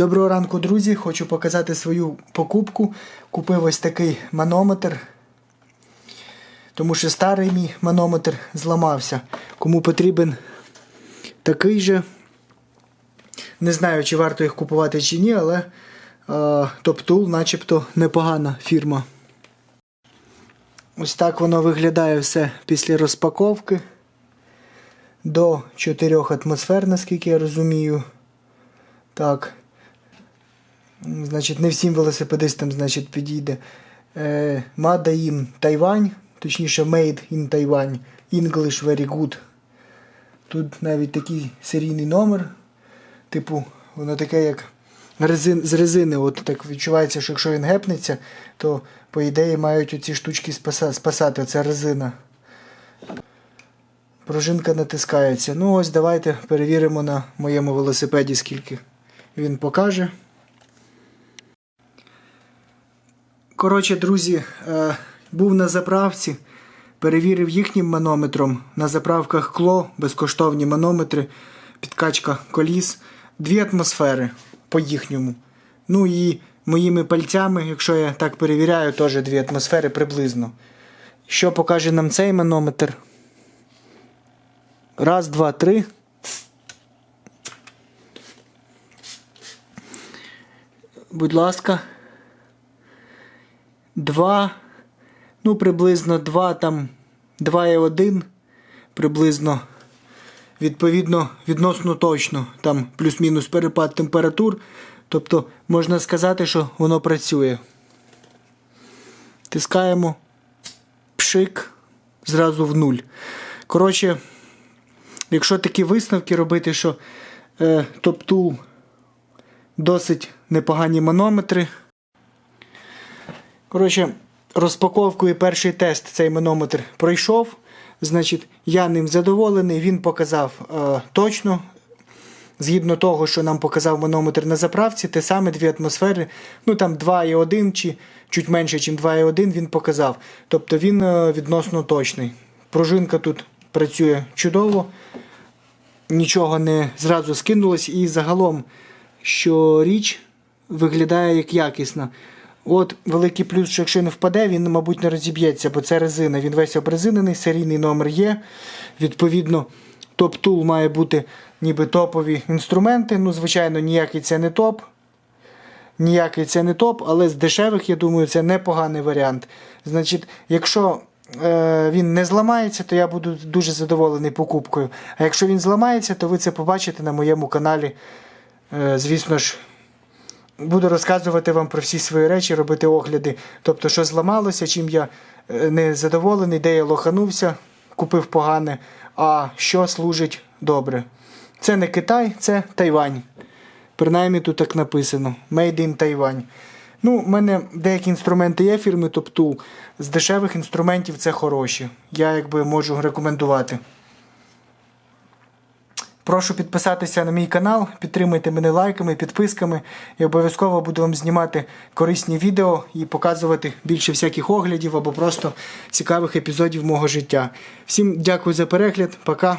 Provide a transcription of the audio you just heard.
Доброго ранку, друзі! Хочу показати свою покупку. Купив ось такий манометр. Тому що старий мій манометр зламався. Кому потрібен такий же. Не знаю, чи варто їх купувати чи ні, але TopTool начебто непогана фірма. Ось так воно виглядає все після розпаковки. До 4 атмосфер, наскільки я розумію. Так. Значить, не всім велосипедистам значить, підійде. Е, Made in Taiwan, точніше, Made in Taiwan. English very good. Тут навіть такий серійний номер. Типу, воно таке, як резин, з резини. От так відчувається, що якщо він гепнеться, то, по ідеї, мають оці штучки спаса, спасати. Оця резина. Пружинка натискається. Ну, ось давайте перевіримо на моєму велосипеді, скільки він покаже. Коротше, друзі, е, був на заправці, перевірив їхнім манометром. На заправках кло, безкоштовні манометри, підкачка коліс, дві атмосфери по їхньому. Ну і моїми пальцями, якщо я так перевіряю, теж дві атмосфери приблизно. Що покаже нам цей манометр? Раз, два, три. Будь ласка. Два. Ну, приблизно два там 2,1. Приблизно. Відповідно, відносно точно. Там плюс-мінус перепад температур. Тобто, можна сказати, що воно працює. Тискаємо пшик зразу в нуль. Коротше, якщо такі висновки робити, що е, топ-тул досить непогані манометри. Коротше, розпаковку і перший тест цей манометр пройшов. Значить, я ним задоволений, він показав е, точно. Згідно того, що нам показав манометр на заправці, те саме дві атмосфери, ну там 2,1 чи чуть менше, ніж 2,1 він показав. Тобто він е, відносно точний. Пружинка тут працює чудово, нічого не зразу скинулось, і загалом, що річ виглядає як якісна. От великий плюс, що якщо не впаде, він, мабуть, не розіб'ється, бо це резина. Він весь обрезинений, серійний номер є. Відповідно, топ-тул має бути ніби топові інструменти. Ну, звичайно, ніякий це не топ. Ніякий це не топ, але з дешевих, я думаю, це непоганий варіант. Значить, якщо е, він не зламається, то я буду дуже задоволений покупкою. А якщо він зламається, то ви це побачите на моєму каналі. Е, звісно ж. Буду розказувати вам про всі свої речі, робити огляди. Тобто, що зламалося, чим я е, не задоволений, де я лоханувся, купив погане, а що служить добре. Це не Китай, це Тайвань. Принаймні тут так написано: Made in Taiwan. Ну, в мене деякі інструменти є фірми TopTool. З дешевих інструментів це хороші. Я якби можу рекомендувати. Прошу підписатися на мій канал, підтримайте мене лайками, підписками. І обов'язково буду вам знімати корисні відео і показувати більше всяких оглядів або просто цікавих епізодів мого життя. Всім дякую за перегляд, пока.